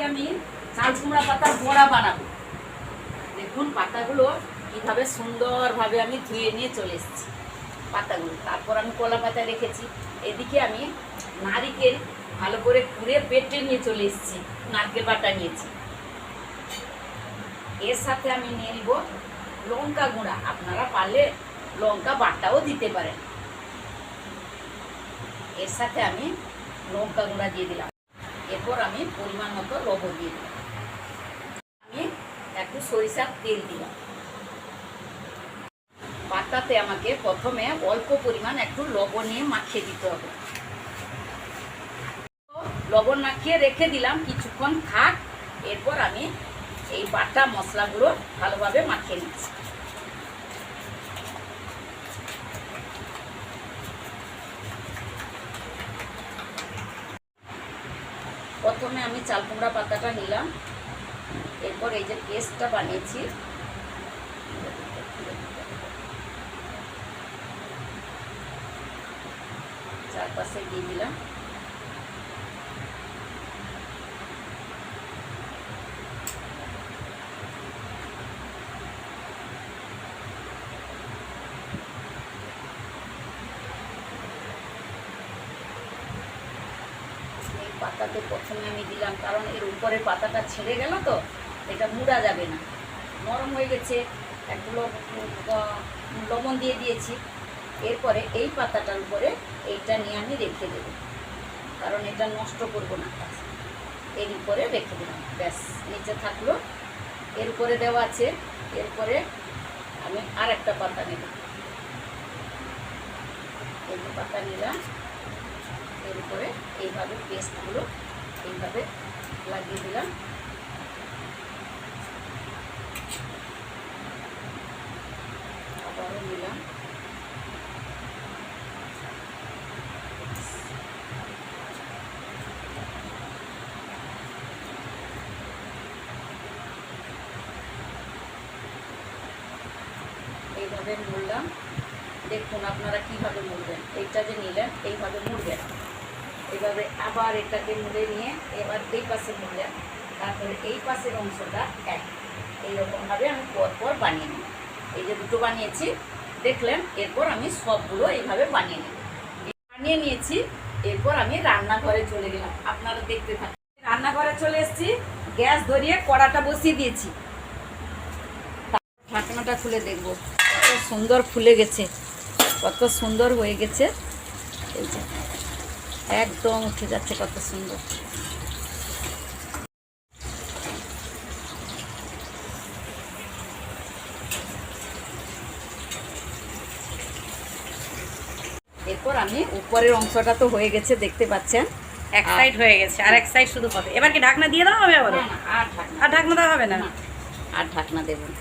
আজকে আমি? চাল কুমড়া পাতার বড়া বানাবো। দেখুন, পাতাগুলো কীভাবে সুন্দরভাবে আমি ধুয়ে নিয়ে চলে এসেছি পাতাগুলো। তারপর আমি কলা পাতা রেখেছি। এদিকে আমি নারিকেল ভালো করে কুড়ে পেটে নিয়ে চলে এসেছি, নারকেল বাটা নিয়েছি। এর সাথে আমি নিয়ে নিব লঙ্কা গুঁড়া। আপনারা পারলে লঙ্কা বাটাও দিতে পারেন। এর সাথে আমি লঙ্কা গুঁড়া দিয়ে দিলাম। এরপর আমি পরিমাণ মতো লবণ দিয়ে দিলাম। আমি একটু সরিষার তেল দিলাম। পাতাতে আমাকে প্রথমে অল্প পরিমাণ একটু লবণ নিয়ে মাখিয়ে দিতে হবে। লবণ মাখিয়ে রেখে দিলাম কিছুক্ষণ, থাক। এরপর আমি এই বাটা মশলাগুলো ভালোভাবে মাখিয়ে নিচ্ছি। প্রথমে আমি চাল কুমড়া পাতাটা নিলাম। এরপর এই যে পেস্টটা বানিয়েছি। চারপাশে দিয়ে দিলাম এই পাতাতে প্রথমে আমি দিলাম, কারণ এর উপরে পাতাটা ছেড়ে গেল তো, এটা মুড়া যাবে না। নরম হয়ে গেছে, একগুলো লবণ দিয়ে দিয়েছি। এরপরে এই পাতাটার উপরে এইটা নিয়ে আমি রেখে দেব, কারণ এটা নষ্ট করব না। এর উপরে রেখে দিলাম, ব্যাস, নিচে থাকল। এর উপরে দেওয়া আছে, এরপরে আমি আর একটা পাতা নেব। এই পাতা নিলাম। এর উপরে এইভাবে পেস্টগুলো এইভাবে লাগিয়ে দিলাম। আবারও নিলাম এইভাবে মুড়লাম। দেখুন আপনারা কীভাবে মুড়বেন। এইটা যে নিলেন, এইভাবে মুড়বেন। এভাবে আবার এটাকে মুড়ে নিয়ে এবার এই পাশে মুড়লেন তারপরে এই পাশের অংশটা এক। এইরকমভাবে আমি পরপর বানিয়ে নিই এই যে দুটো বানিয়েছি, দেখলেন, এরপর আমি সবগুলো এইভাবে বানিয়ে নিই বানিয়ে নিয়েছি, এরপর আমি রান্নাঘরে চলে গেলাম। আপনারা দেখতে থাকুন। রান্নাঘরে চলে এসেছি, গ্যাস ধরিয়ে কড়াটা বসিয়ে দিয়েছি। ঢাকনাটা খুলে দেখব। কত সুন্দর ফুলে গেছে, কত সুন্দর হয়ে গেছে। এই যে। একদম উঠে যাচ্ছে কত সুন্দর। এরপর আমি উপরের অংশটা তো হয়ে গেছে দেখতে পাচ্ছেন। এক সাইড হয়ে গেছে আর এক সাইড শুধু হবে এবার কি ঢাকনা দিয়ে দেওয়া হবে আবার আর ঢাকনা দেওয়া হবে না? না, আর ঢাকনা দেব না।